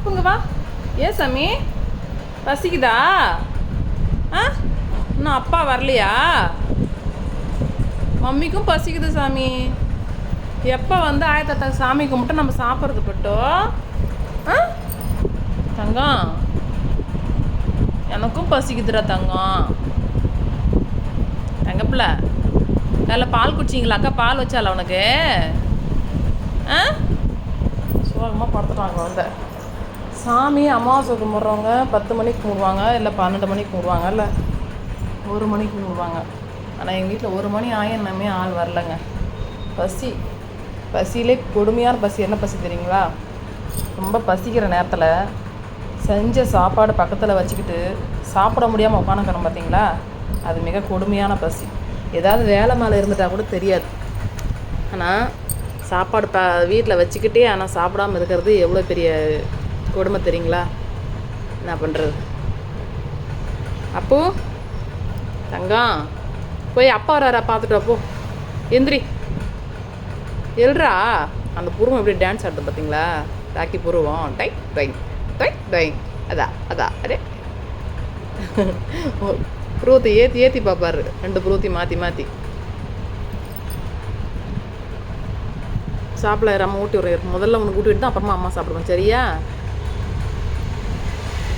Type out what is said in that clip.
அப்புங்க வா. ஏன் சாமி? பசிக்குதா? ஆ? இன்னும் அப்பா வரலையா? மம்மிக்கும் பசிக்குது சாமி. எப்போ வந்து ஆயத்தாத்தா சாமி கும்பிட்டு நம்ம சாப்பிட்றது பட்டோ? ஆ? தங்கம். எனக்கும் பசிக்குதுடா தங்கம். தங்கப்பில் நல்ல பால் குடிச்சிங்களா? அக்கா பால் வச்சால உனக்கு? ஆ? சோகமாக படுத்துட்டாங்க வந்து சாமி அமாவாசை கும்பிட்றவங்க பத்து மணிக்கு கும்பிடுவாங்க இல்லை பன்னெண்டு மணிக்கு கும்பிடுவாங்க இல்லை ஒரு மணிக்கு கும்பிடுவாங்க. ஆனால் எங்கள் வீட்டில் ஒரு மணி ஆயிரமே ஆள் வரலங்க. பசி. பசியிலே கொடுமையான பசி. என்ன பசி தெரியுங்களா? ரொம்ப பசிக்கிற நேரத்தில் செஞ்ச சாப்பாடு பக்கத்தில் வச்சுக்கிட்டு சாப்பிட முடியாமல் உட்காந்துக்கணும் பார்த்தீங்களா அது மிக கொடுமையான பசி. ஏதாவது வேலை மேலே இருந்துட்டால் கூட தெரியாது. ஆனால் சாப்பாடு ப வீட்டில் வச்சுக்கிட்டே ஆனால் சாப்பிடாம இருக்கிறது எவ்வளோ பெரிய கொடுமை தெரியுங்களா? என்ன பண்ணுறது அப்போ தங்கம் போய் அப்பா வராரா பார்த்துட்டு அப்போ எந்திரி. எல்றா அந்த புருவம் எப்படி டான்ஸ் ஆடுறது பார்த்தீங்களா? ராக்கி புருவம். டை டை டை டை அதா அதா அரே புருவத்தை ஏற்றி ஏற்றி பார்ப்பாரு. ரெண்டு புருவத்தையும் மாற்றி மாற்றி சாப்பிட ஊட்டி விடுறேன் முதல்ல உனக்கு ஊட்டி விட்டு தான் அப்புறமா அம்மா சாப்பிடுவோம் சரியா?